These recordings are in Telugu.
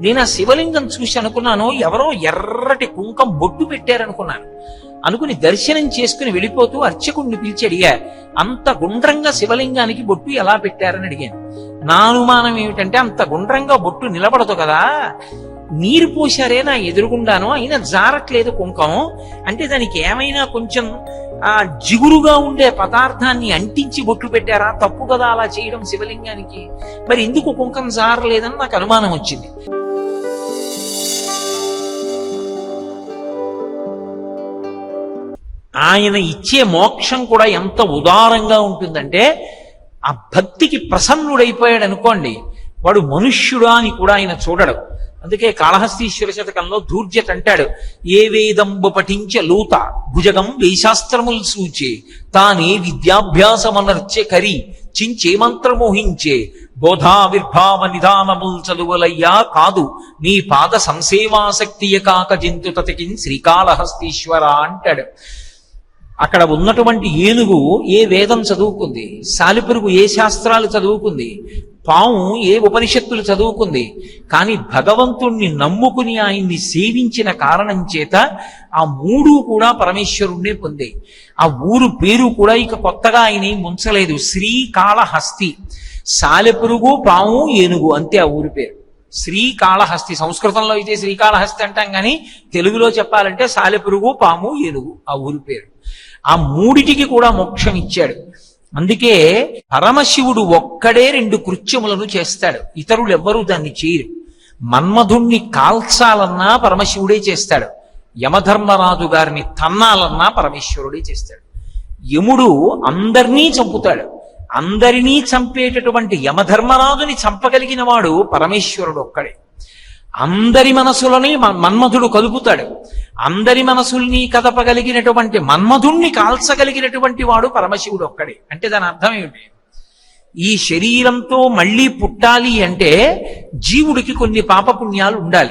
నేను ఆ శివలింగం చూసి అనుకున్నాను ఎవరో ఎర్రటి కుంకం బొట్టు పెట్టారనుకున్నాను. అనుకుని దర్శనం చేసుకుని వెళ్ళిపోతూ అర్చకుడిని పిలిచి అడిగా అంత గుండ్రంగా శివలింగానికి బొట్టు ఎలా పెట్టారని అడిగాను. నా అనుమానం ఏమిటంటే అంత గుండ్రంగా బొట్టు నిలబడదు కదా. నీరు పోశారే నా ఎదురుగుండాను. అయినా జారట్లేదు కుంకం. అంటే దానికి ఏమైనా కొంచెం ఆ జిగురుగా ఉండే పదార్థాన్ని అంటించి బొట్లు పెట్టారా? తప్పు కదా అలా చేయడం శివలింగానికి. మరి ఎందుకు కుంకం జారలేదని నాకు అనుమానం వచ్చింది. ఆయన ఇచ్చే మోక్షం కూడా ఎంత ఉదారంగా ఉంటుందంటే ఆ భక్తికి ప్రసన్నుడైపోయాడు అనుకోండి వాడు మనుష్యుడా అని కూడా ఆయన చూడడు. అందుకే కాళహస్తీశ్వర శతకంలో దూర్జట్ అంటాడు ఏ వేదంబు పఠించ లూత భుజగం వేశాస్త్రములు సూచే తానే విద్యాభ్యాసమనర్చె కరి చించే మంత్రమోహించే బోధావిర్భావ నిధానముల్ చదువులయ్యా కాదు నీ పాద సంసేవాసక్తియ కాక జంతు తతికిన్ శ్రీకాళహస్తీశ్వర అంటాడు. అక్కడ ఉన్నటువంటి ఏనుగు ఏ వేదం చదువుకుంది? సాలిపురుగు ఏ శాస్త్రాలు చదువుకుంది? పాము ఏ ఉపనిషత్తులు చదువుకుంది? కానీ భగవంతుణ్ణి నమ్ముకుని ఆయన్ని సేవించిన కారణం చేత ఆ మూడు కూడా పరమేశ్వరుణ్ణే పొంది ఆ ఊరు పేరు కూడా ఇక కొత్తగా ఆయన ముంచలేదు. శ్రీకాళహస్తి. సాలెపురుగు పాము ఏనుగు అంతే ఆ ఊరి పేరు. శ్రీకాళహస్తి. సంస్కృతంలో అయితే శ్రీకాళహస్తి అంటాం కానీ తెలుగులో చెప్పాలంటే సాలెపురుగు పాము ఏనుగు ఆ ఊరి పేరు. ఆ మూడిటికి కూడా మోక్షం ఇచ్చాడు. అందుకే పరమశివుడు ఒక్కడే రెండు కృత్యములను చేస్తాడు. ఇతరులు ఎవ్వరూ దాన్ని చేయరు. మన్మధుణ్ణి కాల్చాలన్నా పరమశివుడే చేస్తాడు. యమధర్మరాజు గారిని తన్నాలన్నా పరమేశ్వరుడే చేస్తాడు. యముడు అందరినీ చంపుతాడు. అందరినీ చంపేటటువంటి యమధర్మరాజుని చంపగలిగిన వాడు పరమేశ్వరుడు ఒక్కడే. అందరి మనసులని మన్మధుడు కలుపుతాడు అందరి మనసుల్ని కదపగలిగినటువంటి మన్మధుణ్ణి కాల్చగలిగినటువంటి వాడు పరమశివుడు ఒక్కడే. అంటే దాని అర్థం ఏమిటి? ఈ శరీరంతో మళ్ళీ పుట్టాలి అంటే జీవుడికి కొన్ని పాపపుణ్యాలు ఉండాలి.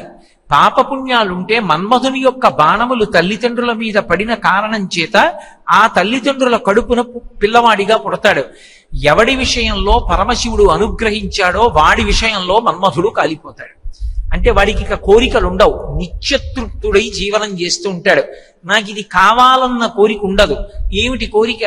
పాపపుణ్యాలుంటే మన్మధుని యొక్క బాణములు తల్లిదండ్రుల మీద పడిన కారణం చేత ఆ తల్లిదండ్రుల కడుపున పిల్లవాడిగా పుడతాడు. ఎవడి విషయంలో పరమశివుడు అనుగ్రహించాడో వాడి విషయంలో మన్మధుడు కాలిపోతాడు. అంటే వాడికి ఇక కోరికలు ఉండవు నిత్యతృప్తుడై జీవనం చేస్తూ ఉంటాడు. నాకు ఇది కావాలన్న కోరిక ఉండదు. ఏమిటి కోరిక?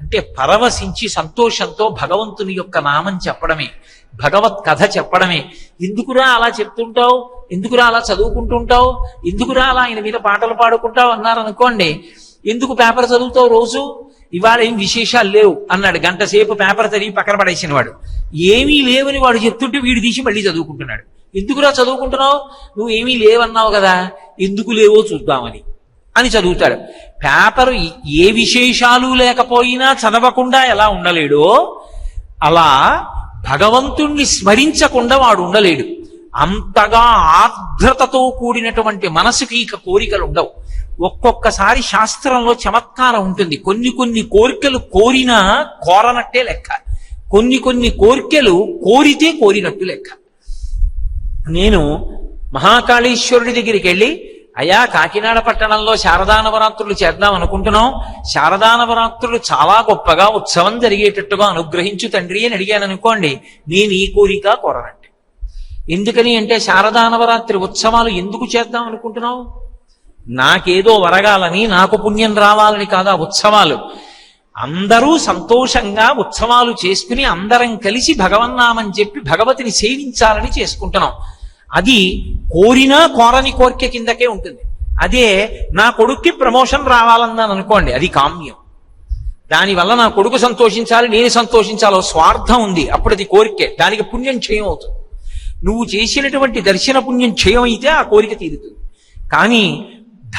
అంటే పరవశించి సంతోషంతో భగవంతుని యొక్క నామం చెప్పడమే. భగవత్ కథ చెప్పడమే. ఎందుకురా అలా చెప్తుంటావు? ఎందుకురా అలా చదువుకుంటుంటావు? ఎందుకురా అలా ఆయన మీద పాటలు పాడుకుంటావు? అన్నారు అనుకోండి ఎందుకు పేపర్ చదువుతావు రోజు? ఇవాళ ఏం విశేషాలు లేవు అన్నాడు. గంట సేపు పేపర్ చదివి పక్కన పడేసిన వాడు. ఏమీ లేవని వాడు చెప్తుంటే వీడు తీసి మళ్ళీ చదువుకుంటున్నాడు. ఎందుకురా చదువుకుంటున్నావు? నువ్వు ఏమీ లేవన్నావు కదా. ఎందుకు లేవో చూద్దామని అని చదువుతాడు. పేపర్ ఏ విశేషాలు లేకపోయినా చదవకుండా ఎలా ఉండలేడో? అలా భగవంతుణ్ణి స్మరించకుండా వాడు ఉండలేడు. అంతగా ఆర్ద్రతతో కూడినటువంటి మనసుకి ఇక కోరికలు ఉండవు. ఒక్కొక్కసారి శాస్త్రంలో చమత్కారం ఉంటుంది. కొన్ని కొన్ని కోరికలు కోరినా కోరనట్టే లెక్క. కొన్ని కొన్ని కోరికలు కోరితే కోరినట్టు లెక్క. నేను మహాకాళేశ్వరుడి దగ్గరికి వెళ్ళి అయా కాకినాడ పట్టణంలో శారదా నవరాత్రులు చేద్దాం అనుకుంటున్నాం. శారదా నవరాత్రులు చాలా గొప్పగా ఉత్సవం జరిగేటట్టుగా అనుగ్రహించు తండ్రి అని అడిగాను అనుకోండి నేను ఈ కోరిక కోరనంటే. ఎందుకని అంటే శారదా నవరాత్రి ఉత్సవాలు ఎందుకు చేద్దాం అనుకుంటున్నావు? నాకేదో వరగాలని నాకు పుణ్యం రావాలని కాదా ఉత్సవాలు? అందరూ సంతోషంగా ఉత్సవాలు చేసుకుని అందరం కలిసి భగవన్నామని చెప్పి భగవతిని సేవించాలని చేసుకుంటున్నాం. అది కోరినా కోరని కోరిక కిందకే ఉంటుంది. అదే నా కొడుక్కి ప్రమోషన్ రావాలన్నాను అనుకోండి అది కామ్యం. దానివల్ల నా కొడుకు సంతోషించాలి నేను సంతోషించాలో స్వార్థం ఉంది అప్పుడు అది కోరికే. దానికి పుణ్యం క్షయం అవుతుంది. నువ్వు చేసినటువంటి దర్శన పుణ్యం క్షయం అయితే ఆ కోరిక తీరుతుంది. కానీ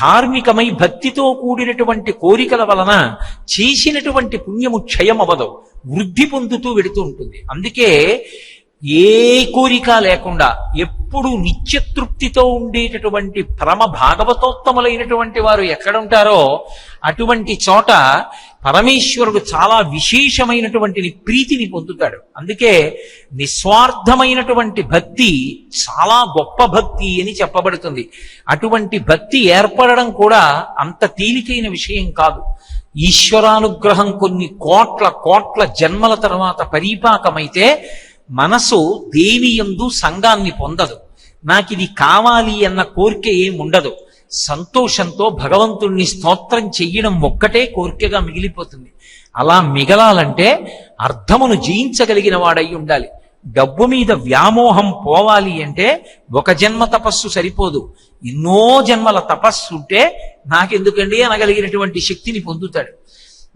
ధార్మికమై భక్తితో కూడినటువంటి కోరికల వలన చేసినటువంటి పుణ్యము క్షయం అవ్వదు వృద్ధి పొందుతూ వెడుతూ ఉంటుంది. అందుకే ఏ కోరిక లేకుండా ఎప్పుడు నిత్యతృప్తితో ఉండేటటువంటి పరమ భాగవతోత్తములైనటువంటి వారు ఎక్కడుంటారో అటువంటి చోట పరమేశ్వరుడు చాలా విశేషమైనటువంటి ప్రీతిని పొందుతాడు. అందుకే నిస్వార్థమైనటువంటి భక్తి చాలా గొప్ప భక్తి అని చెప్పబడుతుంది. అటువంటి భక్తి ఏర్పడడం కూడా అంత తేలికైన విషయం కాదు. ఈశ్వరానుగ్రహం కొన్ని కోట్ల కోట్ల జన్మల తర్వాత పరిపాకమైతే మనసు దేవి యందు సంఘాన్ని పొందదు. నాకు ఇది కావాలి అన్న కోరిక ఏముండదు. ఉండదు సంతోషంతో భగవంతుణ్ణి స్తోత్రం చెయ్యడం ఒక్కటే కోరికగా మిగిలిపోతుంది. అలా మిగలాలంటే అర్థమును జయించగలిగిన వాడై ఉండాలి. డబ్బు మీద వ్యామోహం పోవాలి అంటే ఒక జన్మ తపస్సు సరిపోదు. ఎన్నో జన్మల తపస్సు ఉంటే నాకెందుకండి అనగలిగినటువంటి శక్తిని పొందుతాడు.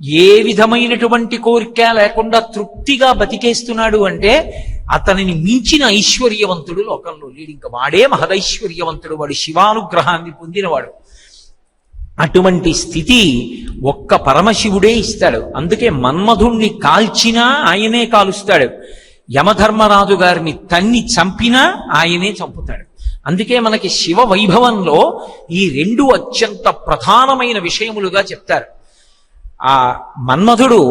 ఏ విధమైనటువంటి కోరిక లేకుండా తృప్తిగా బతికేస్తున్నాడు అంటే అతనిని మించిన ఐశ్వర్యవంతుడు లోకంలో లేడు. ఇంకా వాడే మహదైశ్వర్యవంతుడు. వాడు శివానుగ్రహాన్ని పొందినవాడు. అటువంటి స్థితి ఒక్క పరమశివుడే ఇస్తాడు. అందుకే మన్మధుణ్ణి కాల్చినా ఆయనే కాలుస్తాడు. యమధర్మరాజు గారిని తన్ని చంపినా ఆయనే చంపుతాడు. అందుకే మనకి శివ వైభవంలో ఈ రెండు అత్యంత ప్రధానమైన విషయములుగా చెప్తారు. ఆ మన్మధుడు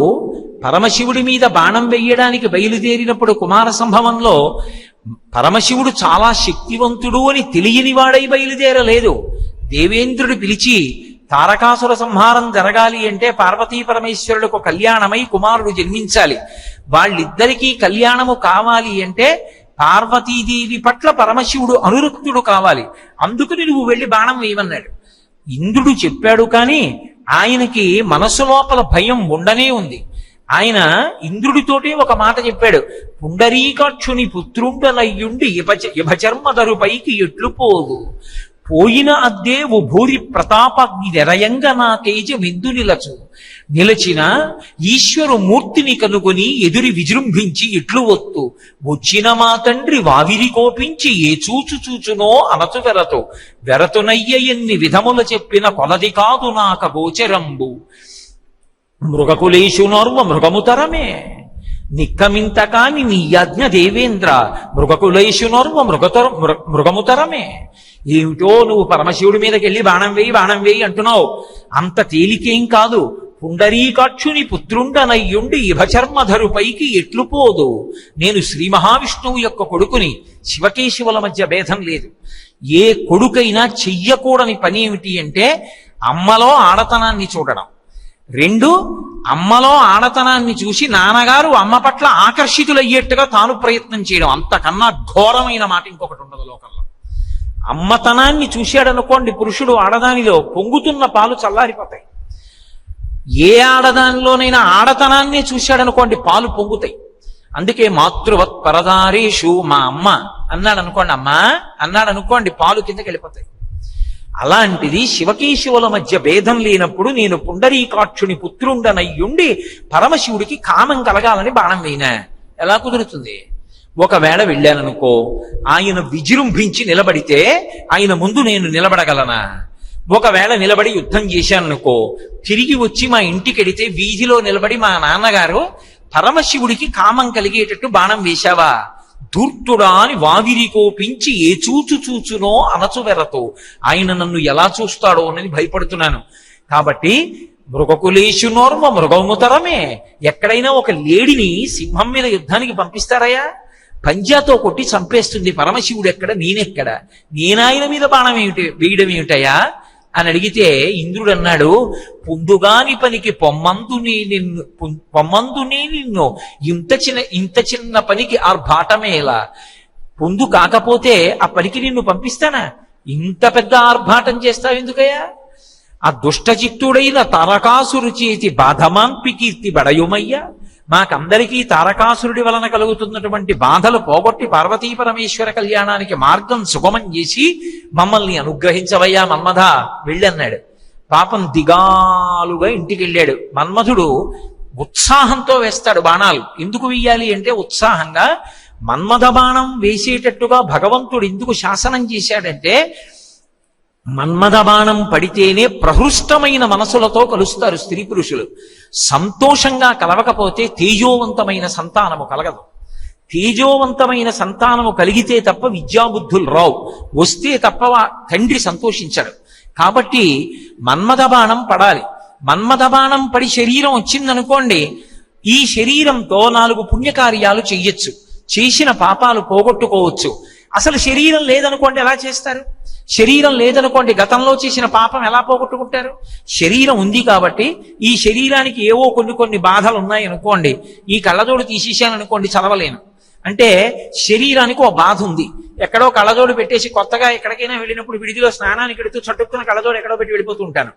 పరమశివుడి మీద బాణం వెయ్యడానికి బయలుదేరినప్పుడు కుమార సంభవంలో పరమశివుడు చాలా శక్తివంతుడు అని తెలియని వాడై బయలుదేరలేదు. దేవేంద్రుడు పిలిచి తారకాసుర సంహారం జరగాలి అంటే పార్వతీ పరమేశ్వరులకు కళ్యాణమై కుమారుడు జన్మించాలి. వాళ్ళిద్దరికీ కళ్యాణము కావాలి అంటే పార్వతీదేవి పట్ల పరమశివుడు అనురక్తుడు కావాలి. అందుకని నువ్వు వెళ్ళి బాణం వేయమన్నాడు. ఇంద్రుడు చెప్పాడు కానీ ఆయనకి మనసు లోపల భయం ఉండనే ఉంది. ఆయన ఇంద్రుడితోటే ఒక మాట చెప్పాడు. పుండరీకాక్షుని పుత్రుండనయ్యుండి ఇభచ ఇభచర్మధరుపైకి ఎట్లు పోదు పోయిన అద్దే ఓ భూరి ప్రతాపాగ్ని నిరయంగా నా తేజ విందు నిలచు. నిలచిన ఈశ్వరు మూర్తిని కనుగొని ఎదురి విజృంభించి ఇట్లు వత్తు వచ్చిన మా తండ్రి వావిరి కోపించి ఏ చూచు చూచునో అనచు వెరతు. వెరతునయ్య ఎన్ని విధముల చెప్పిన కొలది కాదు నాక గోచరంబు. మృగకులేశునర్వ మృగముతరమే నిక్కమింత కాని నీ యజ్ఞ దేవేంద్ర. మృగకులేశునర్వ మృగతర మృ- మృగముతరమే ఏమిటో నువ్వు పరమశివుడి మీదకి వెళ్ళి బాణం వేయి బాణం వేయి అంటున్నావు. అంత తేలికేం కాదు. పుండరీకాక్షుని పుత్రుండనయ్యుండి ఇభచర్మధరుపైకి ఎట్లు పోదు. నేను శ్రీ మహావిష్ణువు యొక్క కొడుకుని. శివకేశవుల మధ్య భేదం లేదు. ఏ కొడుకైనా చెయ్యకూడని పని ఏమిటి అంటే అమ్మలో ఆడతనాన్ని చూడడం. రెండు అమ్మలో ఆడతనాన్ని చూసి నాన్నగారు అమ్మ పట్ల ఆకర్షితులయ్యేట్టుగా తాను ప్రయత్నం చేయడం. అంతకన్నా ఘోరమైన మాట ఇంకొకటి ఉండదు లోకంలో. అమ్మతనాన్ని చూశాడనుకోండి పురుషుడు ఆడదానిలో పొంగుతున్న పాలు చల్లారిపోతాయి. ఏ ఆడదానిలోనైనా ఆడతనాన్ని చూశాడనుకోండి పాలు పొంగుతాయి. అందుకే మాతృవత్ పరదారీషు మా అమ్మ అన్నాడు అనుకోండి అమ్మా అన్నాడు అనుకోండి పాలు కిందకి వెళ్ళిపోతాయి అలాంటిది శివకేశవుల మధ్య భేదం లేనప్పుడు నేను పుండరీకాక్షుని పుత్రుండనయ్యుండి పరమశివుడికి కామం కలగాలని బాణం వేయినా. ఎలా కుదురుతుంది? ఒకవేళ వెళ్ళాననుకో ఆయన విజృంభించి నిలబడితే ఆయన ముందు నేను నిలబడగలనా? ఒకవేళ నిలబడి యుద్ధం చేశాననుకో తిరిగి వచ్చి మా ఇంటికెడితే వీధిలో నిలబడి మా నాన్నగారు పరమశివుడికి కామం కలిగేటట్టు బాణం వేశావా? ధూర్తుడా అని వావిరి కోపించి ఏ చూచు చూచునో అనచువెరతో ఆయన నన్ను ఎలా చూస్తాడో అని భయపడుతున్నాను. కాబట్టి మృగకులేశునోర్మ మృగముతరమే. ఎక్కడైనా ఒక లేడిని సింహం మీద యుద్ధానికి పంపిస్తారయ్యా? పంజాతో కొట్టి చంపేస్తుంది పరమశివుడు ఎక్కడ? నేనెక్కడ? నేనాయన మీద బాణం ఏమిటి? వేయడం ఏమిటయా అని అడిగితే ఇంద్రుడు అన్నాడు పొందుగాని పనికి పొమ్మందుని నిన్ను పుం- పొమ్మందుని నిన్ను ఇంత చిన్న ఇంత చిన్న పనికి ఆర్భాటమేలా పొందు కాకపోతే ఆ పనికి నిన్ను పంపిస్తానా? ఇంత పెద్ద ఆర్భాటం చేస్తావు ఎందుకయ్యా? ఆ దుష్టచిత్తుడైన తారకాసురు చేతి బాధమాంపి కీర్తి బడయుమయ్యా? మాకందరికీ తారకాసురుడి వలన కలుగుతున్నటువంటి బాధలు పోగొట్టి పార్వతీ పరమేశ్వర కళ్యాణానికి మార్గం సుగమం చేసి మమ్మల్ని అనుగ్రహించవయ్యా మన్మధ వెళ్ళన్నాడు. పాపం దిగాలుగా ఇంటికి వెళ్ళాడు మన్మధుడు ఉత్సాహంతో వేస్తాడు బాణాలు. ఎందుకు వెయ్యాలి అంటే ఉత్సాహంగా మన్మథ బాణం వేసేటట్టుగా భగవంతుడు ఎందుకు శాసనం చేశాడంటే మన్మథ బాణం పడితేనే ప్రహృష్టమైన మనసులతో కలుస్తారు స్త్రీ పురుషులు. సంతోషంగా కలవకపోతే తేజోవంతమైన సంతానము కలగదు. తేజోవంతమైన సంతానము కలిగితే తప్ప విద్యాబుద్ధులు రావు. వస్తే తప్ప తండ్రి సంతోషించడు. కాబట్టి మన్మథ బాణం పడాలి. మన్మథ బాణం పడి శరీరం వచ్చిందనుకోండి ఈ శరీరంతో నాలుగు పుణ్యకార్యాలు చెయ్యొచ్చు. చేసిన పాపాలు పోగొట్టుకోవచ్చు. అసలు శరీరం లేదనుకోండి ఎలా చేస్తారు? శరీరం లేదనుకోండి గతంలో చేసిన పాపం ఎలా పోగొట్టుకుంటారు? శరీరం ఉంది కాబట్టి ఈ శరీరానికి ఏవో కొన్ని కొన్ని బాధలు ఉన్నాయి అనుకోండి ఈ కళ్ళజోడు తీసేసాను అనుకోండి చదవలేను. అంటే శరీరానికి ఒక బాధ ఉంది. ఎక్కడో కళ్ళజోడు పెట్టేసి కొత్తగా ఎక్కడికైనా వెళ్ళినప్పుడు విడిదిలో స్నానానికి పెడుతూ చట్టుకున్న కళ్ళజోడు ఎక్కడో పెట్టి వెళ్ళిపోతూ ఉంటాను.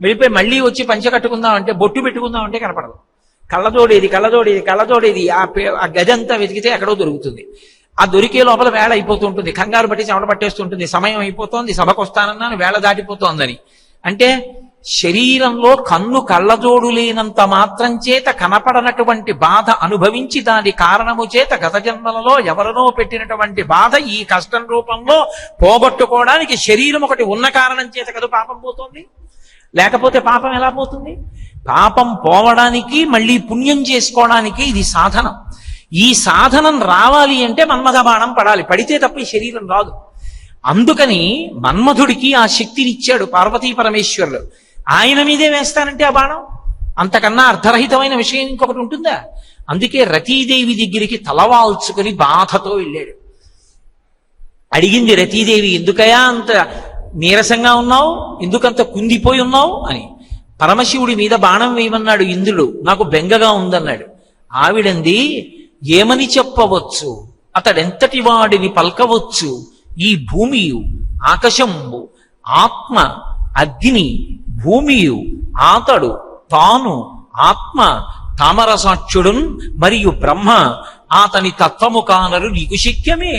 వెళ్ళిపోయి మళ్ళీ వచ్చి పంచ కట్టుకుందాం అంటే బొట్టు పెట్టుకుందాం అంటే కనపడదు. కళ్ళజోడేది కళ్ళజోడేది కళ్ళజోడేది ఆ పే- ఆ వెతికితే ఎక్కడో దొరుకుతుంది. ఆ దొరికే లోపల వేళ అయిపోతుంటుంది. కంగారు పట్టి చెమట పట్టేస్తుంటుంది. సమయం అయిపోతోంది. సభకు వస్తానన్నాను. వేళ దాటిపోతోందని. అంటే శరీరంలో కన్ను కళ్ళజోడు లేనంత మాత్రం చేత కనపడనటువంటి బాధ అనుభవించి దాని కారణము చేత గత జన్మలలో ఎవరినో పెట్టినటువంటి బాధ ఈ కష్టం రూపంలో పోగొట్టుకోవడానికి శరీరం ఒకటి ఉన్న కారణం చేత కదా పాపం పోతుంది? లేకపోతే పాపం ఎలా పోతుంది? పాపం పోవడానికి మళ్ళీ పుణ్యం చేసుకోవడానికి ఇది సాధనం. ఈ సాధనం రావాలి అంటే మన్మథ బాణం పడాలి. పడితే తప్ప ఈ శరీరం రాదు. అందుకని మన్మధుడికి ఆ శక్తిని ఇచ్చాడు పార్వతీ పరమేశ్వరులు. ఆయన మీదే వేస్తానంటే ఆ బాణం? అంతకన్నా అర్ధరహితమైన విషయం ఇంకొకటి ఉంటుందా? అందుకే రతీదేవి దగ్గరికి తలవాల్చుకుని బాధతో వెళ్ళాడు. అడిగింది రతీదేవి ఎందుకయా అంత నీరసంగా ఉన్నావు? ఎందుకంత కుందిపోయి ఉన్నావు? అని. పరమశివుడి మీద బాణం వేయమన్నాడు ఇంద్రుడు. నాకు బెంగగా ఉందన్నాడు. ఆవిడంది ఏమని చెప్పవచ్చు? అతడెంతటి వాడిని పల్కవచ్చు? ఈ భూమియు ఆకాశంబు ఆత్మ అగ్ని భూమియు ఆతడు తాను ఆత్మ తామరసాక్షుడున్ మరియు బ్రహ్మ అతని తత్వము కానరు నీకు శక్యమే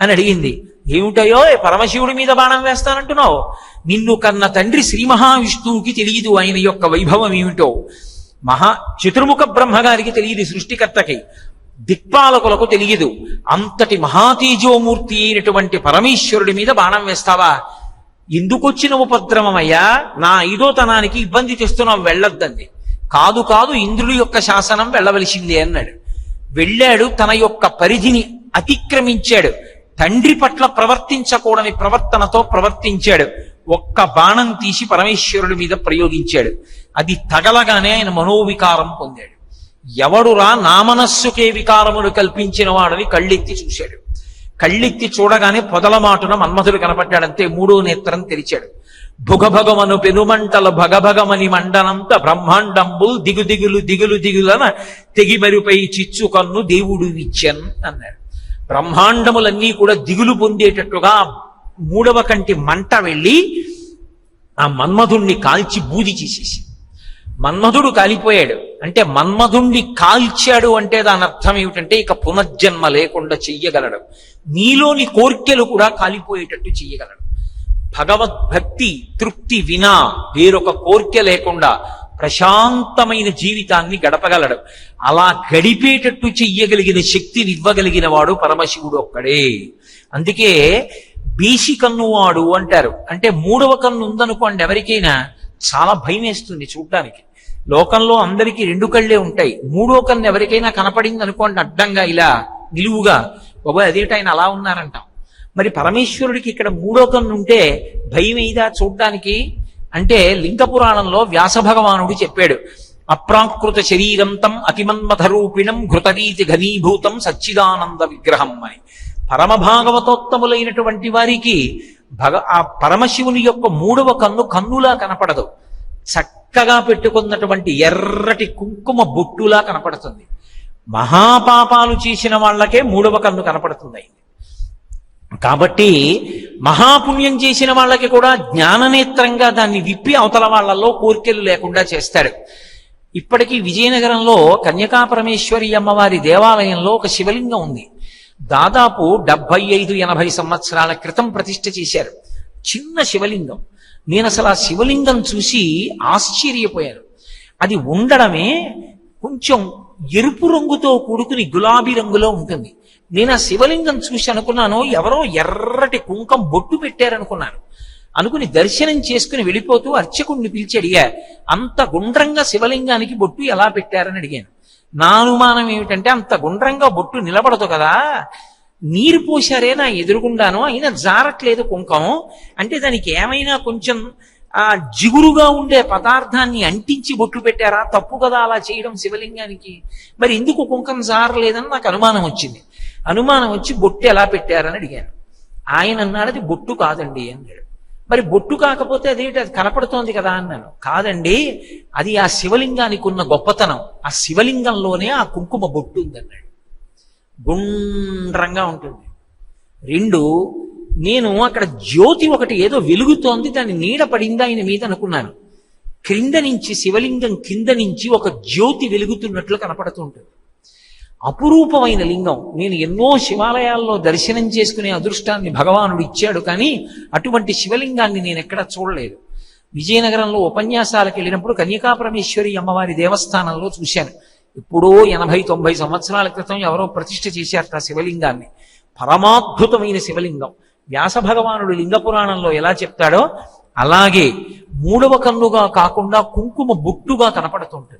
అని అడిగింది. ఏమిటయో పరమశివుడి మీద బాణం వేస్తానంటున్నావు? నిన్ను కన్న తండ్రి శ్రీ మహావిష్ణువుకి తెలియదు ఆయన యొక్క వైభవం ఏమిటో మహా చతుర్ముఖ బ్రహ్మగారికి తెలియదు సృష్టికర్తకి. దిక్పాలకులకు తెలియదు. అంతటి మహాతేజోమూర్తి అయినటువంటి పరమేశ్వరుడి మీద బాణం వేస్తావా? ఎందుకొచ్చిన ఉపద్రవమయ్యా నా ఐదోతనానికి ఇబ్బంది తెస్తున్నాం వెళ్ళొద్దండి కాదు కాదు ఇంద్రుడి యొక్క శాసనం వెళ్ళవలసిందే అన్నాడు. వెళ్ళాడు తన యొక్క పరిధిని అతిక్రమించాడు. తండ్రి పట్ల ప్రవర్తించకూడని ప్రవర్తనతో ప్రవర్తించాడు. ఒక్క బాణం తీసి పరమేశ్వరుడి మీద ప్రయోగించాడు. అది తగలగానే ఆయన మనోవికారం పొందాడు. ఎవడురా నా మనస్సుకే వికారములు కల్పించిన వాడని కళ్ళెత్తి చూశాడు. కళ్ళెత్తి చూడగానే పొదలమాటున మన్మధుడు కనపడ్డాడంతే మూడో నేత్రం తెరిచాడు. భుగభగమను పెనుమంటల భగభగమని మండనంత బ్రహ్మాండంబుల్ దిగు దిగులు దిగులు దిగులన తెగిమరిపై చిచ్చు కన్ను దేవుడు విచ్చన్ అన్నాడు. బ్రహ్మాండములన్నీ కూడా దిగులు పొందేటట్టుగా మూడవ కంటి మంట వెళ్ళి ఆ మన్మధుణ్ణి కాల్చి బూది చేసేసి మన్మధుడు కాలిపోయాడు. అంటే మన్మధుణ్ణి కాల్చాడు అంటే దాని అర్థం ఏమిటంటే ఇక పునర్జన్మ లేకుండా చెయ్యగలడు. నీలోని కోర్కెలు కూడా కాలిపోయేటట్టు చెయ్యగలడు. భగవద్భక్తి తృప్తి వినా వేరొక కోర్కె లేకుండా ప్రశాంతమైన జీవితాన్ని గడపగలడు. అలా గడిపేటట్టు చెయ్యగలిగిన శక్తిని ఇవ్వగలిగిన వాడు పరమశివుడు ఒక్కడే. అందుకే బీసి కన్నువాడు అంటారు. అంటే మూడవ కన్ను ఉందనుకోండి ఎవరికైనా చాలా భయం వేస్తుంది చూడ్డానికి. లోకంలో అందరికీ రెండు కళ్ళే ఉంటాయి. మూడో కన్ను ఎవరికైనా కనపడింది అనుకోండి అడ్డంగా ఇలా నిలువుగా బాబోయ్ అదేంటి ఆయన అలా ఉన్నారంటాం. మరి పరమేశ్వరుడికి ఇక్కడ మూడో కన్ను ఉంటే భయం అయిదా చూడ్డానికి? అంటే లింగ పురాణంలో వ్యాస భగవానుడు చెప్పాడు అప్రాకృత శరీరంతం అతిమన్మథరూపిణం ఘృతరీతి ఘనీభూతం సచ్చిదానంద విగ్రహం అని. పరమ భాగవతోత్తములైనటువంటి వారికి భగ ఆ పరమశివుని యొక్క మూడవ కన్ను కన్నులా కనపడదు. చక్కగా పెట్టుకున్నటువంటి ఎర్రటి కుంకుమ బొట్టులా కనపడుతుంది. మహాపాపాలు చేసిన వాళ్ళకే మూడవ కన్ను కనపడుతుంది. కాబట్టి మహాపుణ్యం చేసిన వాళ్ళకి కూడా జ్ఞాననేత్రంగా దాన్ని విప్పి అవతల వాళ్ళల్లో కోరికలు లేకుండా చేస్తాడు. ఇప్పటికీ విజయనగరంలో కన్యకాపరమేశ్వరి అమ్మవారి దేవాలయంలో ఒక శివలింగం ఉంది. దాదాపు డెబ్బై ఐదు ఎనభై సంవత్సరాల క్రితం ప్రతిష్ఠ చేశారు. చిన్న శివలింగం. నేను అసలు ఆ శివలింగం చూసి ఆశ్చర్యపోయాను. అది ఉండడమే కొంచెం ఎరుపు రంగుతో కూడుకుని గులాబీ రంగులో ఉంటుంది. నేను ఆ శివలింగం చూసి అనుకున్నాను ఎవరో ఎర్రటి కుంకం బొట్టు పెట్టారనుకున్నాను. అనుకుని దర్శనం చేసుకుని వెళ్ళిపోతూ అర్చకుడిని పిలిచి అడిగా అంత గుండ్రంగా శివలింగానికి బొట్టు ఎలా పెట్టారని అడిగాను. నా అనుమానం ఏమిటంటే అంత గుండ్రంగా బొట్టు నిలబడదు కదా. నీరు పోశారే నా ఎదురుగుండాను అయినా జారట్లేదు కుంకం. అంటే దానికి ఏమైనా కొంచెం ఆ జిగురుగా ఉండే పదార్థాన్ని అంటించి బొట్లు పెట్టారా? తప్పు కదా అలా చేయడం శివలింగానికి. మరి ఎందుకు కుంకం జారలేదని నాకు అనుమానం వచ్చింది. అనుమానం వచ్చి బొట్టు ఎలా పెట్టారని అడిగాను. ఆయన అన్నాడు అది బొట్టు కాదండి అన్నాడు. మరి బొట్టు కాకపోతే అదేంటి? అది కనపడుతోంది కదా అన్నాను. కాదండి అది ఆ శివలింగానికి ఉన్న గొప్పతనం. ఆ శివలింగంలోనే ఆ కుంకుమ బొట్టు ఉందన్నాడు. గుండ్రంగా ఉంటుంది. రెండు నేను అక్కడ జ్యోతి ఒకటి ఏదో వెలుగుతోంది దాని నీడ పడిందా ఆయన మీద అనుకున్నాను. క్రింద నుంచి శివలింగం కింద నుంచి ఒక జ్యోతి వెలుగుతున్నట్లు కనపడుతుంటుంది. అపురూపమైన లింగం. నేను ఎన్నో శివాలయాల్లో దర్శనం చేసుకునే అదృష్టాన్ని భగవానుడు ఇచ్చాడు కానీ అటువంటి శివలింగాన్ని నేను ఎక్కడా చూడలేదు. విజయనగరంలో ఉపన్యాసాలకు వెళ్ళినప్పుడు కన్యకాపరమేశ్వరి అమ్మవారి దేవస్థానంలో చూశాను. ఎప్పుడో ఎనభై తొంభై సంవత్సరాల క్రితం ఎవరో ప్రతిష్ఠ చేశారట ఆ శివలింగాన్ని. పరమాద్భుతమైన శివలింగం. వ్యాస భగవానుడు లింగ పురాణంలో ఎలా చెప్తాడో అలాగే మూడవ కన్నుగా కాకుండా కుంకుమ బుట్టుగా కనపడుతుంటుంది.